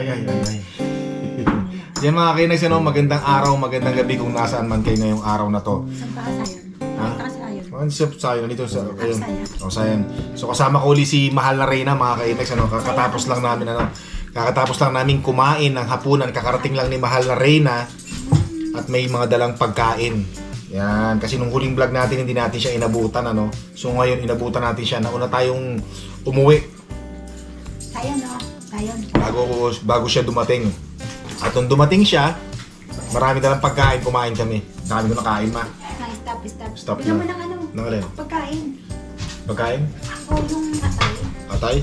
Ay, ay, ay, ay. Yan mga kinags, ano, magandang araw, magandang gabi kung nasaan man kayo ngayong araw na to. Saan ka sayon? Ha? Saan ka sayon? Ano siya sayo nandito sa ayun. Oh. So kasama ko uli si Mahal na Reyna mga kainags ano, kakatapos lang namin ano, kakatapos lang namin kumain ng hapunan, kakarating lang ni Mahal na Reyna at may mga dalang pagkain. Yan, kasi nung huling vlog natin hindi natin siya inabutan ano. So ngayon inabutan natin siya. Nauna tayong umuwi Sayon, no? Sayon. bago bago siya dumating. At nung dumating siya, marami dalang pagkain, kumain kami. Dami ko nakain ma. Na, stop, stop. Stop Bigyan mo na. ng ano? Nang alin? Pagkain. Pagkain? O yung atay. Atay?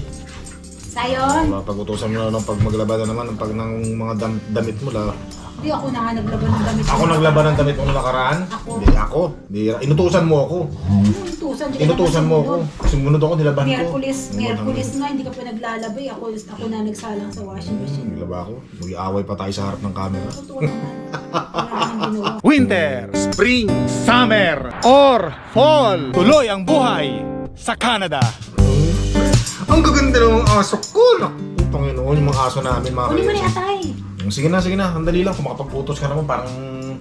Sayon! Diba, pag-utusan mo na ng pag maglaba na naman ng pag ng mga dam- damit mo la. Hindi ako na nga naglaban ng damit. Ako naglaba ng damit nung nakaraan? Ako. Hindi ako. Bira. Inutusan mo ako. Inutusan. di ka Inutusan mo ako. sumunod. Ako, nilaban ko. Ano Miyerkules ba nga, hindi ka pa naglalabay. Ako, ako na nagsalang sa washing machine. Naglaba ako. Mag-aaway pa tayo sa harap ng camera. Totoo naman. Wala namang ginawa. Winter, Spring, Summer, or Fall. Tuloy ang buhay sa Canada. Ang gaganda ng mga aso ko. Naku, Panginoon, yung mga aso namin, mga Kunin mo na yung kaibigan. atay. Sige na, sige na. Andali lang. Kung makapagputos ka naman, parang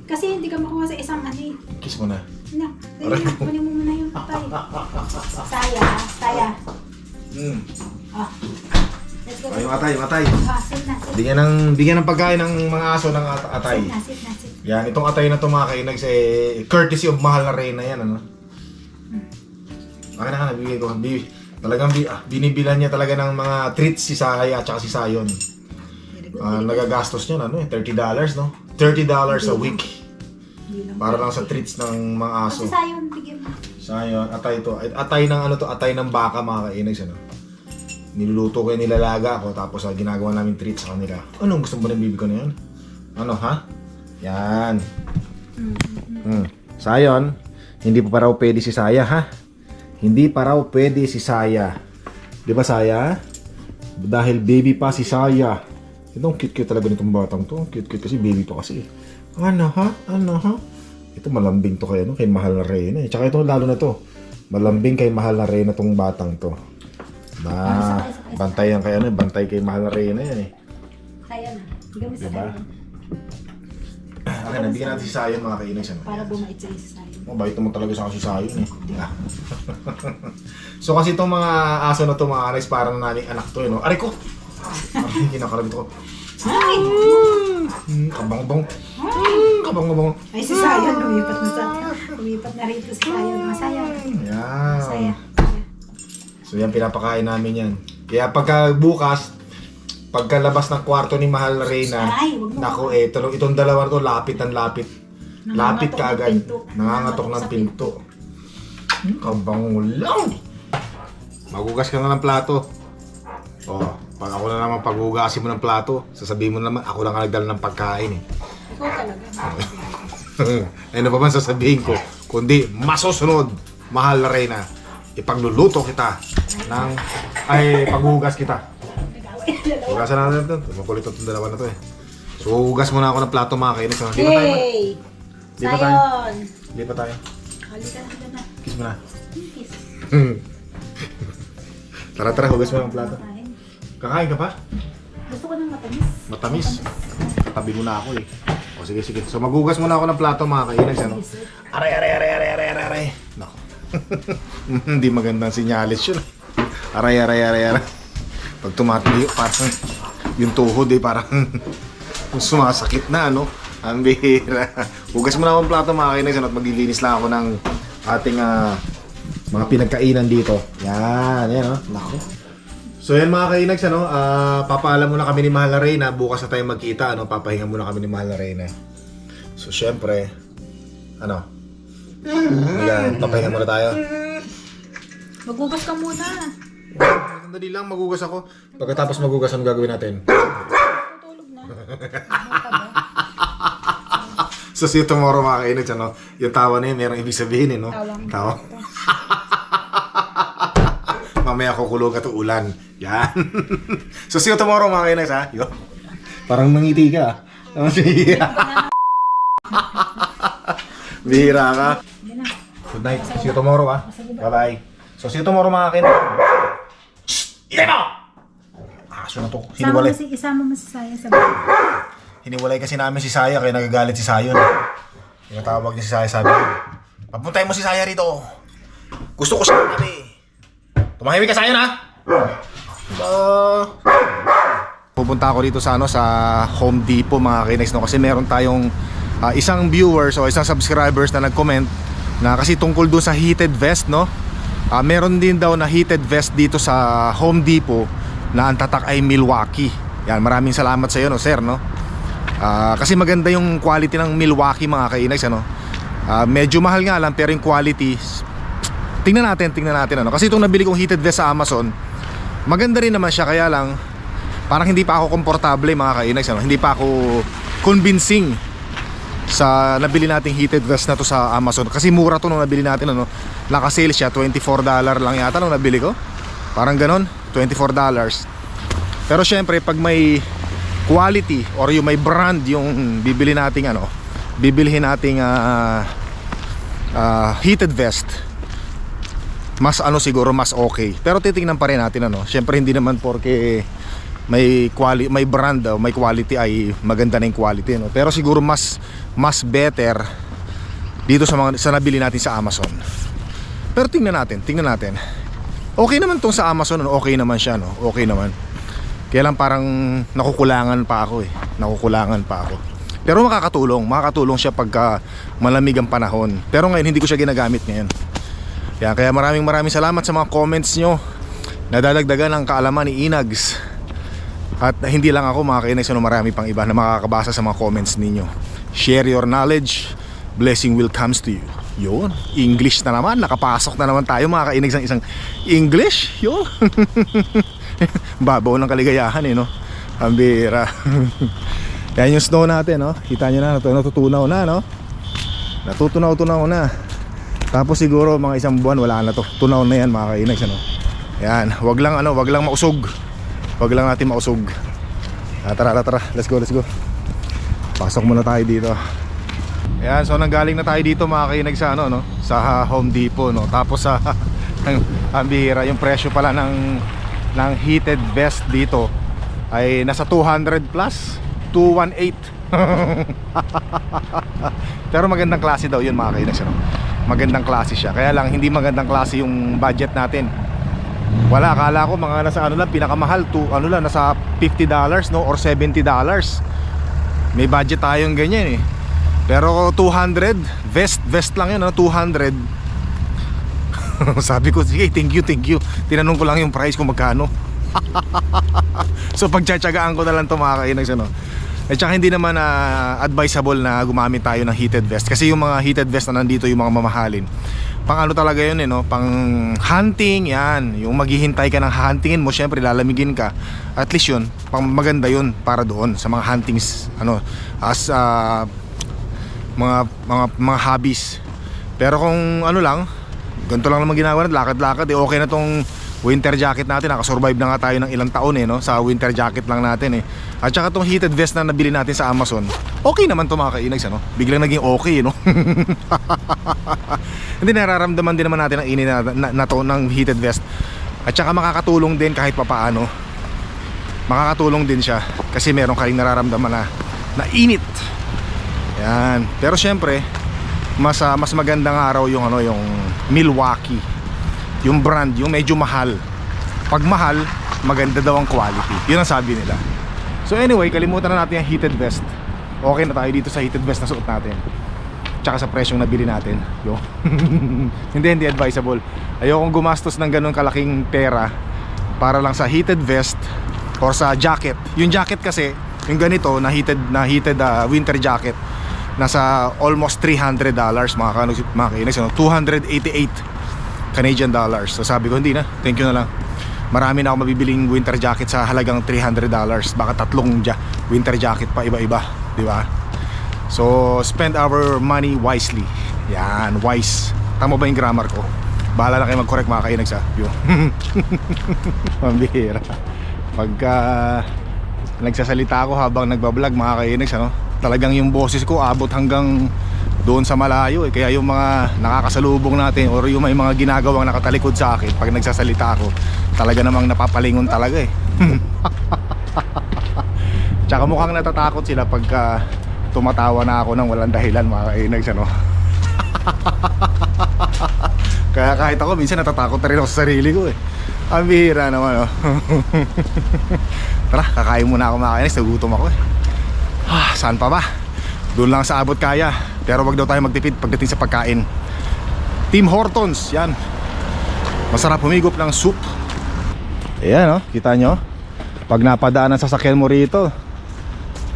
Kasi hindi ka makuha sa isang ano eh. kiss mo na. Na, Aray ko. kunin mo muna yung atay. Saya, saya. Hmm. Ah. Let's go. Ay, yung atay, yung atay. Ah, sit na, sit. Bigyan ng, bigyan ng pagkain ng mga aso ng at- atay. Sit na, sit na, sit. Yan, itong atay na to mga kainags eh, courtesy of Mahal na Reyna yan, ano? Akin na ka, nabigay ko. Bi, talagang bi, ah, binibilan niya talaga ng mga treats si Saya at saka si Sayon. Ah, nagagastos niya, ano eh, $30, no? $30 a week. Para lang sa treats ng mga aso. Kasi sayon, bigyan mo. Sayon, atay to. At- Atay ng ano to, atay ng baka mga kainags, ano? Niluluto ko yung nilalaga ko, tapos ah, ginagawa namin treats sa kanila. Anong gusto mo ng bibig ko na yan? Ano, ha? Yan. Hmm. Sayon, hindi pa raw pwede si Saya, ha? Hindi pa raw pwede si Saya. Di ba, Saya? Dahil baby pa si Saya. Ito, ang cute-cute talaga nitong batang to. Cute-cute kasi baby pa kasi. Ano, ha? Ano, ha? Ito, malambing to kay, ano, kay Mahal na Reyna. Eh. Tsaka ito, lalo na to. Malambing kay Mahal na Reyna tong batang to. Na, bantay yan kay, ano, bantay kay Mahal na Reyna yan, eh. Sayon na. Sa Diba? sayon. Okay, nabigyan natin si Sayon mga kainis. Ano? Para bumait sa sayon. Oh, bait naman talaga sa kasi sayon eh. Ah. so kasi itong mga aso na to mga anis parang naning anak to eh, no? Aray ko! Aray, kinakarabit ko. Ay! Hmm, kabang-bang. Hmm, kabang-bang. Ay, si Sayon, lumipat na sa... Lumipat na rito si Sayon. Masaya. Yan. Masaya. So yan, pinapakain namin yan. Kaya pagka bukas, pagkalabas ng kwarto ni Mahal na Reyna, Aray, wag mo. nako eh, itong, itong dalawa na to, lapit ang lapit. Lapit Nangangatok ka ng agad. pinto. Nangangatok ng sa pinto. Kabango lang. Magugas ka na ng plato. Oh, pag ako na naman paghugasin mo ng plato, sasabihin mo naman, ako lang ang nagdala ng pagkain eh. Ikaw talaga. Ano pa man sasabihin ko? Kundi, masusunod, mahal na Reyna. Ipagluluto kita ng, ay, paghugas kita. Hugasan natin ito. Makulit itong dalawa na to eh. So, hugas muna ako ng plato mga kainis. Di ba tayo? Hey! Di ba tayo? Sayon! Di ba tayo? Halika na, halika na. Kiss mo na. Kiss. tara, tara, hugas mo ng plato. Kain. Kakain ka pa? Gusto ko ng matamis. Matamis. Katabi mo na ako eh. O sige, sige. So maghugas muna ako ng plato mga kainis. Ano? Aray, aray, aray, aray, aray, aray, aray. Nako. Hindi magandang sinyalis yun. Aray, aray, aray, aray. Pag tumatayo, parang yung tuhod eh, parang sumasakit na, ano? Ang bihira. Hugas muna ako ng plato mga kainis. Ano? At maglilinis lang ako ng ating ah, mga pinagkainan dito. Yan, yan, oh. Nako. So yan mga kainags, ano, ah, papaalam muna kami ni Mahal na Reyna. Bukas na tayo magkita, ano, papahinga muna kami ni Mahal na Reyna. So syempre, ano, Ayan, papahinga muna tayo. Maghugas ka muna. Sandali lang, magugas ako. Pagkatapos magugas, ano gagawin natin? Tutulog na. So see you tomorrow mga kainags, ano, yung tawa na yun, merong ibig sabihin, eh, no? Tawang. Tawa. Mamaya kukulog at ulan. Yan. so see you tomorrow mga kainags, ha? Yo. Parang mangiti ka. ah. Bihira. Ka. Good night. See you tomorrow, ha? Bye-bye. So, see you tomorrow, mga. Shh! Ilay mo! Aso na to. Isama mo Hiniwalay. si, isama mo si Saya sa bahay. Hiniwalay kasi namin si Saya kaya nagagalit si Sayon. Tinatawag niya si Saya sabi ko, papuntay mo si Saya rito. Gusto ko siya kami. Tumahimik ka Sayon ha? Ba... Pupunta ako dito sa ano sa Home Depot mga kinex no kasi meron tayong ah, isang viewers o isang subscribers na nag-comment na kasi tungkol doon sa heated vest no. Ah, meron din daw na heated vest dito sa Home Depot na ang tatak ay Milwaukee. Yan, maraming salamat sa iyo no, sir no. Ah, kasi maganda yung quality ng Milwaukee mga kainags ano. Ah, medyo mahal nga lang pero yung quality tingnan natin, tingnan natin ano. Kasi itong nabili kong heated vest sa Amazon, maganda rin naman siya kaya lang parang hindi pa ako komportable mga kainags ano. Hindi pa ako convincing sa nabili nating heated vest na to sa Amazon kasi mura to nung nabili natin ano. Naka-sale siya 24 dollar lang yata nung nabili ko. Parang ganon, 24 dollars. Pero syempre pag may quality or yung may brand yung bibili nating ano, bibilihin nating ah, ah, heated vest mas ano siguro mas okay. Pero titingnan pa rin natin ano. Syempre hindi naman porke may quality may brand daw, may quality ay maganda na yung quality no. Pero siguro mas mas better dito sa mga sa nabili natin sa Amazon. Pero tingnan natin, tingnan natin. Okay naman tong sa Amazon, no? okay naman siya no. Okay naman. Kaya lang parang nakukulangan pa ako eh. Nakukulangan pa ako. Pero makakatulong, makakatulong siya pagka malamig ang panahon. Pero ngayon hindi ko siya ginagamit ngayon. Kaya, kaya maraming maraming salamat sa mga comments nyo. Nadadagdagan ang kaalaman ni Inags. At hindi lang ako mga kainis no, marami pang iba na makakabasa sa mga comments ninyo. Share your knowledge. Blessing will comes to you. Yun, English na naman. Nakapasok na naman tayo mga kainig ng isang English. Yun. Babaw ng kaligayahan eh no? Ang bira. Yan yung snow natin no? Kita nyo na, natutunaw na no? Natutunaw-tunaw na tapos siguro mga isang buwan wala na to. Tunaw na yan mga kainags ano. Yan, wag lang ano, wag lang mausog. Wag lang natin mausog. Ah, tara, tara, tara. Let's go, let's go. Pasok muna tayo dito. Yan, so nanggaling na tayo dito mga kainags sa ano no, sa Home Depot no. Tapos sa ang, ang bihira, yung presyo pala ng ng heated vest dito ay nasa 200 plus 218 pero magandang klase daw yun mga kainags ano? Magandang klase siya. Kaya lang hindi magandang klase yung budget natin. Wala akala ko mga nasa ano lang pinakamahal to ano lang nasa 50 dollars no? Or 70 dollars. May budget tayong ganyan eh. Pero 200 vest vest lang yun no? 200 sabi ko sige thank you thank you. Tinanong ko lang yung price kung magkano. So pagtsatsagaan ko na lang to mga kainags ano at saka hindi naman na advisable na gumamit tayo ng heated vest. Kasi yung mga heated vest na nandito yung mga mamahalin pang ano talaga yun eh no? Pang hunting yan. Yung maghihintay ka ng huntingin mo syempre lalamigin ka. At least yun pang maganda yun para doon sa mga huntings ano as ah, mga mga mga hobbies. Pero kung ano lang ganito lang naman ginagawa natin lakad-lakad eh okay na tong winter jacket natin. Nakasurvive na nga tayo ng ilang taon eh no? Sa winter jacket lang natin eh. At saka tong heated vest na nabili natin sa Amazon okay naman to mga kainags ano? Biglang naging okay no? Hindi nararamdaman din naman natin ang init na, na, na to ng heated vest. At saka makakatulong din kahit papaano. Makakatulong din siya kasi meron kayong nararamdaman na na init. Yan. Pero syempre mas ah, mas magandang araw yung ano yung Milwaukee yung brand yung medyo mahal. Pag mahal maganda daw ang quality. Yun ang sabi nila. So anyway kalimutan na natin yung heated vest. Okay na tayo dito sa heated vest na suot natin. Tsaka sa presyong nabili natin. Yo. Hindi hindi advisable. Ayokong gumastos ng ganun kalaking pera para lang sa heated vest or sa jacket. Yung jacket kasi yung ganito na heated na heated ah, winter jacket nasa almost 300 dollars mga kanong mga kainis, ano? 288 Canadian dollars. So sabi ko hindi na thank you na lang. Marami na ako mabibiling winter jacket sa halagang 300 dollars. Baka tatlong winter jacket pa iba-iba di ba? So spend our money wisely. Yan wise. Tama ba yung grammar ko? Bahala na kayo mag-correct mga kainags ha yun pambihira. Pagka nagsasalita ako habang nagbablog mga kainags ano talagang yung boses ko abot hanggang doon sa malayo eh. Kaya yung mga nakakasalubong natin or yung may mga ginagawang nakatalikod sa akin pag nagsasalita ako, talaga namang napapalingon talaga eh. Tsaka mukhang natatakot sila pagka tumatawa na ako ng walang dahilan mga kainags ano. Kaya kahit ako minsan natatakot na rin ako sa sarili ko eh. Ang bihira naman oh. Tara, kakain muna ako mga kainags, nagutom ako eh. Ah, saan pa ba? Doon lang sa abot kaya. Pero wag daw tayo magtipid pagdating sa pagkain. Team Hortons, yan. Masarap humigop ng soup. Ayan oh, kita nyo? Pag napadaan ang sasakyan mo rito,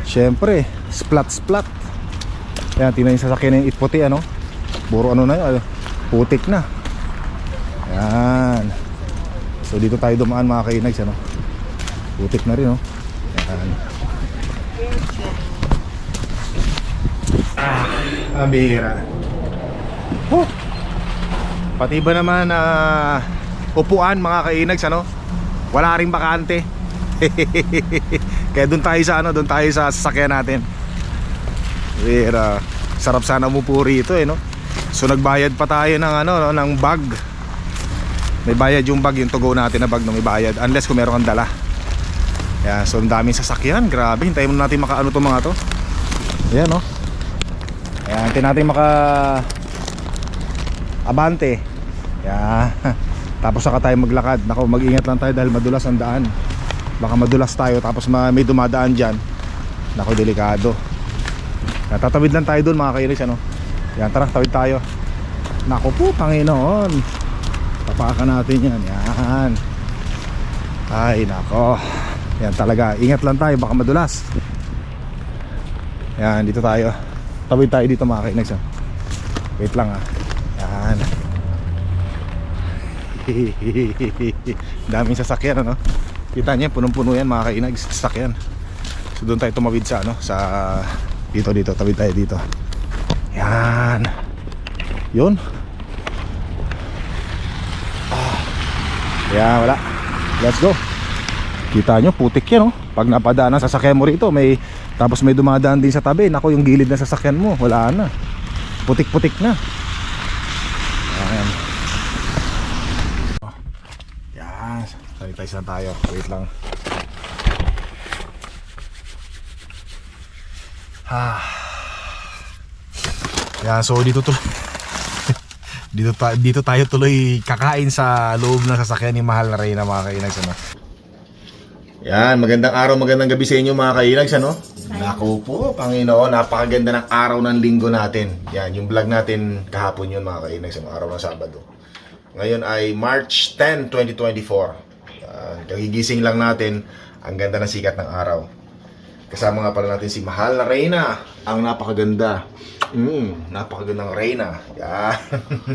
syempre, splat splat. Ayan, tingnan yung sasakyan ng itputi ano. Puro ano na yun, putik na. Ayan. So dito tayo dumaan mga kainags ano. Putik na rin oh. Ayan. Ah, ang bihira. Pati ba naman na upuan mga kainags ano? Wala ring bakante. Kaya doon tayo sa ano, doon tayo sa sasakyan natin. Bihira. Sarap sana umupo rito eh no. So nagbayad pa tayo ng ano, no, ng bag. May bayad yung bag, yung to go natin na bag no, may bayad unless kung meron kang dala. Yan, so ang daming sasakyan, grabe. Hintayin muna natin makaano to mga to. Ayan no. Ayan, hintayin natin maka Abante. Yan. Tapos saka tayo maglakad. Nako, mag-ingat lang tayo dahil madulas ang daan. Baka madulas tayo tapos ma- may dumadaan diyan. Nako, delikado. Yan, tatawid lang tayo doon mga kairis ano. Yan, tara, tawid tayo. Nako po, Panginoon. Tapakan natin yan. Yan. Ay, nako. Yan talaga. Ingat lang tayo, baka madulas. Yan, dito tayo. Tawid tayo dito mga kainis. ah. Wait lang ah. Yan. Daming sasakyan ano. Kita niyo punong-puno yan mga kainag sasakyan. So doon tayo tumawid sa ano sa dito dito tawid tayo dito. Yan. Yun. Ah. Yan wala. Let's go. Kita nyo, putik yan oh. Pag napadaan ang sasakyan mo rito, may tapos may dumadaan din sa tabi. Nako, yung gilid ng sasakyan mo, wala na. Putik-putik na. Ayan. Yan. Sanitize na tayo. Wait lang. Ah. Yan, so dito tuloy. dito, ta- dito tayo tuloy kakain sa loob ng sasakyan ni Mahal na Reyna mga kainags. Ano? Yan, magandang araw, magandang gabi sa inyo mga kainags. Ano? Naku po, Panginoon, napakaganda ng araw ng linggo natin. Yan, yung vlog natin kahapon yun mga kainags, ano, araw ng Sabado. Ngayon ay March 10, 2024. Yan, kagigising lang natin, ang ganda ng sikat ng araw. Kasama nga pala natin si Mahal na Reyna, ang napakaganda. Mm, napakagandang Reyna. Yan.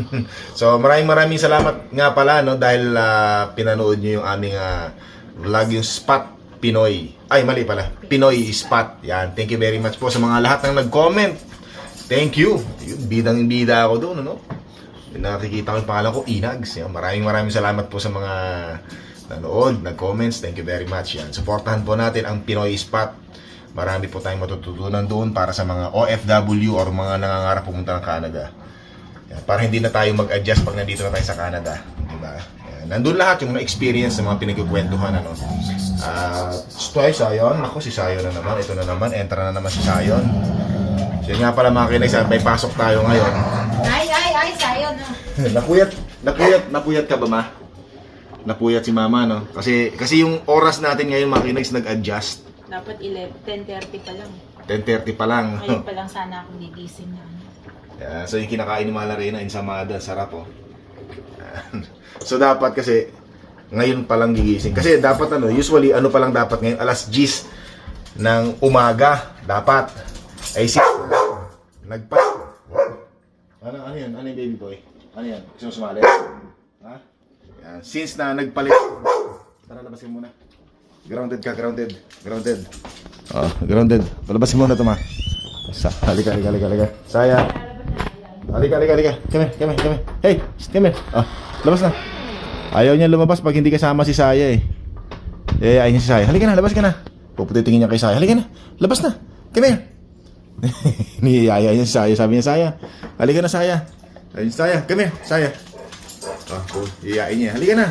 so maraming maraming salamat nga pala no dahil ah, pinanood niyo yung aming ah, vlog yung Spot Pinoy. Ay mali pala. Pinoy Spot. Yan. Thank you very much po sa mga lahat ng nag-comment. Thank you. Yung bidang bida ako doon ano. Nakikita ko yung pangalan ko Inags. Yan. Maraming maraming salamat po sa mga nanood, nag-comments. Thank you very much. Yan. Supportahan po natin ang Pinoy Spot. Marami po tayong matututunan doon para sa mga OFW or mga nangangarap pumunta ng Canada. Yan, para hindi na tayo mag-adjust pag nandito na tayo sa Canada. Diba? Nandun lahat yung na-experience ng mga pinagkukwentuhan. Ano? Ah, ito ay Sayon. Ako si Sayon na naman. Ito na naman. Enter na naman si Sayon. So yun nga pala mga kinay, may pasok tayo ngayon. Ay, ay, ay, sayo na. napuyat, napuyat, napuyat ka ba ma? Napuyat si mama, no? Kasi, kasi yung oras natin ngayon mga kinay, nag-adjust. Dapat 11, 10.30 pa lang. 10.30 pa lang. Ngayon pa lang sana ako gigising na. ano. Yeah, so yung kinakain ni Malarena, ensamada, sarap oh. So dapat kasi ngayon pa lang gigising. Kasi dapat ano, usually ano pa lang dapat ngayon alas 10 ng umaga dapat. Ay si nagpa Ano ano yan? Ano yung baby boy? Ano yan? Gusto mo sumali? Ha? Yan. Since na nagpalit Tara labasin muna. Grounded ka, grounded. Grounded. Oh, grounded. Palabasin muna ito ma. Sa, halika, halika, halika, halika. Saya. Halika, halika, halika. Come here, come here, come here. Hey, come here. Oh, labas na. Ayaw niya lumabas pag hindi kasama si Saya eh. Eh, ayaw niya si Saya. Halika na, labas ka na. Puputitingin niya kay Saya. Halika na, labas na. Come here. Niyaya niya si Saya. Sabi niya, Saya. Halika na, Saya. Niya, Saya, come here, Saya. Oh, cool. Iyayain niya. Halika na.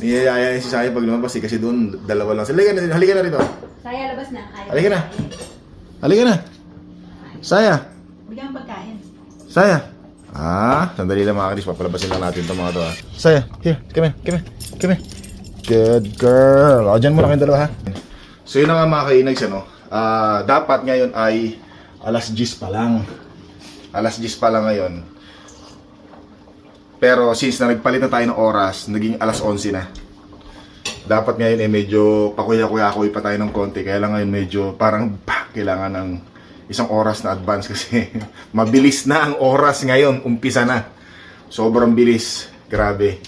Niyayaya si Saya pag lumabas eh, kasi doon dalawa lang sila. Halika na, halika na rito. Saya, labas na. Ayaw Halika na. Halika na. Saya. Bigyan pagkain. Saya. Ah, sandali lang mga kadis. Papalabasin lang natin itong mga to ha. Saya, here. Come here. Come here. Come here. Good girl. O, dyan muna kayong dalawa ha. So yun nga mga kainags ano. Ah, dapat ngayon ay alas 10 pa lang. Alas 10 pa lang ngayon. Pero since na nagpalit na tayo ng oras, naging alas 11 na. Dapat ngayon eh medyo pakuya-kuya-kuya pa tayo ng konti. Kaya lang ngayon medyo parang bah, kailangan ng isang oras na advance kasi mabilis na ang oras ngayon. Umpisa na. Sobrang bilis. Grabe.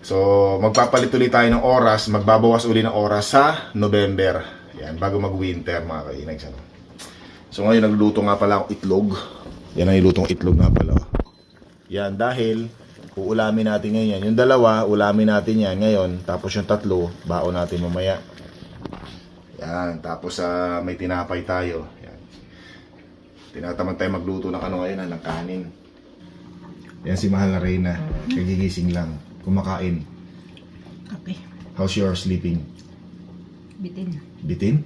So, magpapalit ulit tayo ng oras. Magbabawas uli ng oras sa November. Yan, bago mag-winter mga kainags. Ano. So, ngayon nagluluto nga pala akong itlog. Yan ang ilutong itlog nga pala. Yan, dahil uulamin natin ngayon yan. Yung dalawa, ulamin natin yan ngayon. Tapos yung tatlo, baon natin mamaya. Yan, tapos sa may tinapay tayo. Yan. Tinatamad tayo magluto ng ano ngayon, ah, ng kanin. Yan si Mahal na Reyna. Kagigising lang. Kumakain. Kape. How's your sleeping? Bitin. Bitin?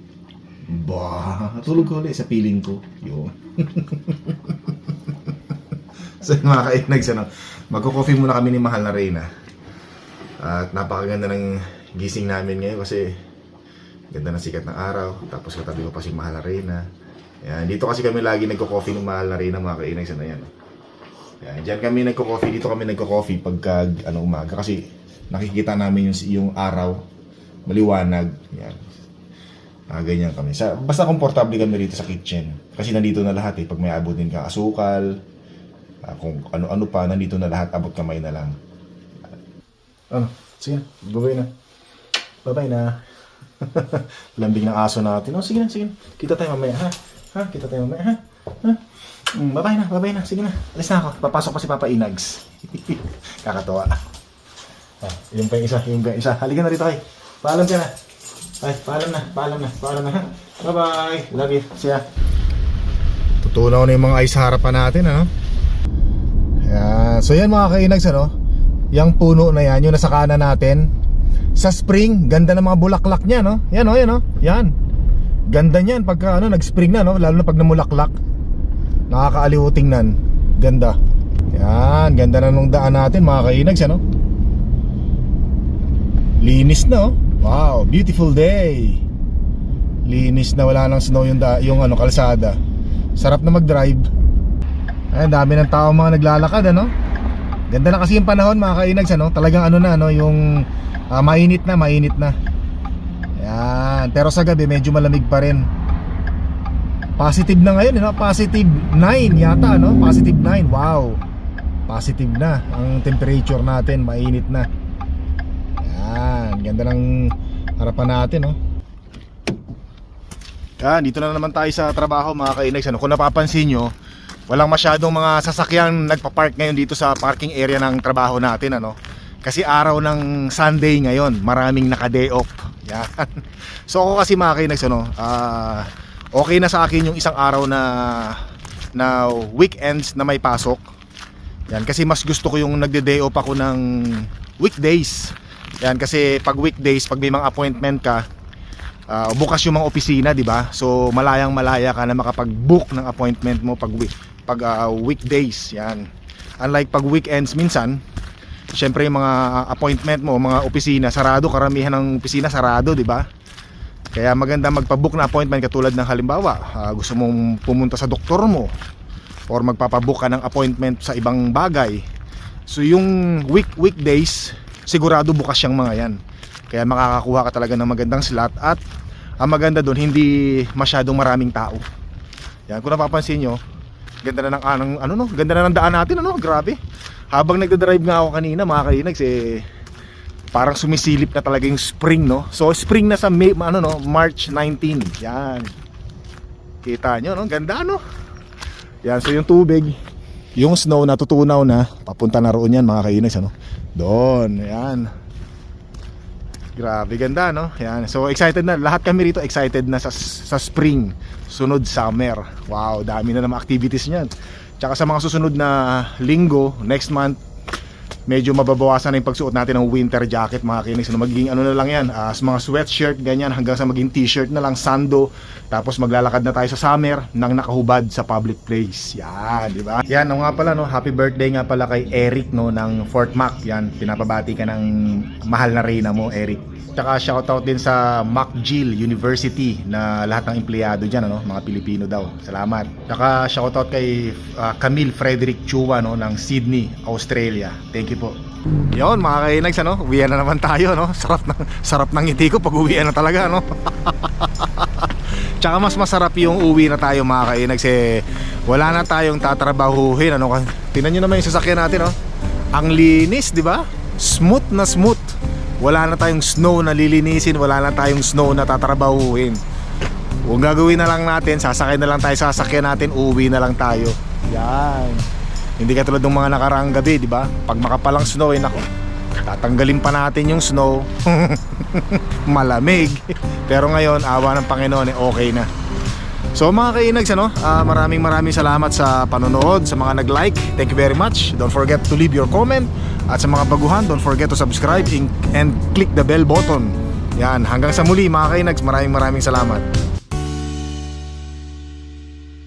Bah, tulog ko ulit sa piling ko. Yun. so mga kainags, ano, magko-coffee muna kami ni Mahal na Reyna. At napakaganda ng gising namin ngayon kasi ganda ng sikat ng araw. Tapos katabi ko pa si Mahal na Reyna. Yan, dito kasi kami lagi nagko-coffee ng Mahal na Reyna mga kainags. Ano yan? Yan, diyan kami nagko-coffee. Dito kami nagko-coffee pagka ano, umaga. Kasi nakikita namin yung, yung araw. Maliwanag. Yan. Ah, ganyan kami. Sa, basta komportable kami dito sa kitchen. Kasi nandito na lahat eh. Pag may abutin ka asukal, ah, kung ano-ano pa, nandito na lahat. Abot kamay na lang. Ano? Sige na. Babay na. Babay na. Lambing ng aso natin. Oh, sige na, sige na. Kita tayo mamaya, ha? Ha? Kita tayo mamaya, ha? Ha? Mm, babay na, babay na. Sige na. Alis na ako. Papasok pa si Papa Inags. Kakatawa. Ah, yung pa yung isa, yung pa yung isa. Halika na rito kay. Paalam ka na. Ay, paalam na, paalam na, paalam na. ha? Bye-bye. Love you. See ya. Tutunaw na yung mga ice harapan natin, ano? Yan. So yan mga kainags, ano? Yang puno na yan, yung nasa kanan natin. Sa spring, ganda ng mga bulaklak niya, no? Yan, oh, yan, oh. Yan. Ganda niyan pagka ano, nag-spring na, no? Lalo na pag namulaklak. Nakakaaliw tingnan. Ganda. Yan, ganda na nung daan natin, mga kainags, ano? Linis na, oh. Wow, beautiful day. Linis na wala nang snow yung da, yung ano kalsada. Sarap na mag-drive. Ay, dami ng tao mga naglalakad ano. Ganda na kasi yung panahon mga kainags ano. Talagang ano na ano yung ah, mainit na, mainit na. Yan, pero sa gabi medyo malamig pa rin. Positive na ngayon, no? Positive 9 yata, no? Positive 9. Wow. Positive na ang temperature natin, mainit na. Yan, ganda ng harapan natin, no? Yan, dito na naman tayo sa trabaho mga kainags. Ano, kung napapansin nyo, walang masyadong mga sasakyan nagpa-park ngayon dito sa parking area ng trabaho natin, ano? Kasi araw ng Sunday ngayon, maraming naka-day off. Yan. So ako kasi mga kainags, ano, ah, okay na sa akin yung isang araw na na weekends na may pasok. Yan, kasi mas gusto ko yung nagde-day off ako ng weekdays. Yan kasi pag weekdays, pag may mga appointment ka, ah, bukas yung mga opisina, 'di ba? So malayang malaya ka na makapag-book ng appointment mo pag week pag ah, weekdays. Yan. Unlike pag weekends minsan, syempre yung mga appointment mo, mga opisina sarado, karamihan ng opisina sarado, 'di ba? Kaya maganda magpa-book na appointment katulad ng halimbawa, ah, gusto mong pumunta sa doktor mo or magpapabook ka ng appointment sa ibang bagay. So yung week weekdays, sigurado bukas yung mga yan. Kaya makakakuha ka talaga ng magandang slot at ang maganda doon hindi masyadong maraming tao. Yan, kung napapansin nyo, ganda na ng anong, ano no, ganda na ng daan natin ano, grabe. Habang nagda-drive nga ako kanina, mga kainags eh parang sumisilip na talaga yung spring no. So spring na sa May, ano no, March 19. Yan. Kita nyo no, ganda no. Yan, so yung tubig, yung snow natutunaw na, papunta na roon yan mga kainags ano. Doon, yan. Grabe ganda no. Yan. So excited na lahat kami rito excited na sa sa spring, sunod summer. Wow, dami na naman activities niyan. Tsaka sa mga susunod na linggo, next month, medyo mababawasan na yung pagsuot natin ng winter jacket mga kinis. Ano, magiging ano na lang yan, ah, mga sweatshirt, ganyan, hanggang sa maging t-shirt na lang, sando. Tapos maglalakad na tayo sa summer nang nakahubad sa public place. Yan, di ba? Yan, o nga pala, no, happy birthday nga pala kay Eric no, ng Fort Mac. Yan, pinapabati ka ng mahal na reyna mo, Eric. Tsaka shoutout din sa McGill University na lahat ng empleyado dyan, ano, mga Pilipino daw. Salamat. Tsaka shoutout kay ah, Camille Frederick Chua no, ng Sydney, Australia. Thank you po. Yon mga kainags, ano, uwian na naman tayo. No? Sarap, ng, sarap ng ngiti ko pag uwian na talaga. No? Tsaka mas masarap yung uwi na tayo mga kainags eh, wala na tayong tatrabahuhin. Ano, tingnan nyo naman yung sasakyan natin. No? Ang linis, di ba? Smooth na smooth. Wala na tayong snow na lilinisin, wala na tayong snow na tatrabahuhin. Kung gagawin na lang natin, sasakay na lang tayo sa sasakyan natin, uwi na lang tayo. Yan. Hindi katulad ng mga nakaraang gabi, di ba? Pag makapalang snow, eh nako. Tatanggalin pa natin yung snow. Malamig. Pero ngayon, awa ng Panginoon, eh, okay na. So mga kainags, ano, ah, maraming maraming salamat sa panonood, sa mga nag-like. Thank you very much. Don't forget to leave your comment. At sa mga baguhan, don't forget to subscribe and click the bell button. Yan, hanggang sa muli mga kainags, maraming maraming salamat.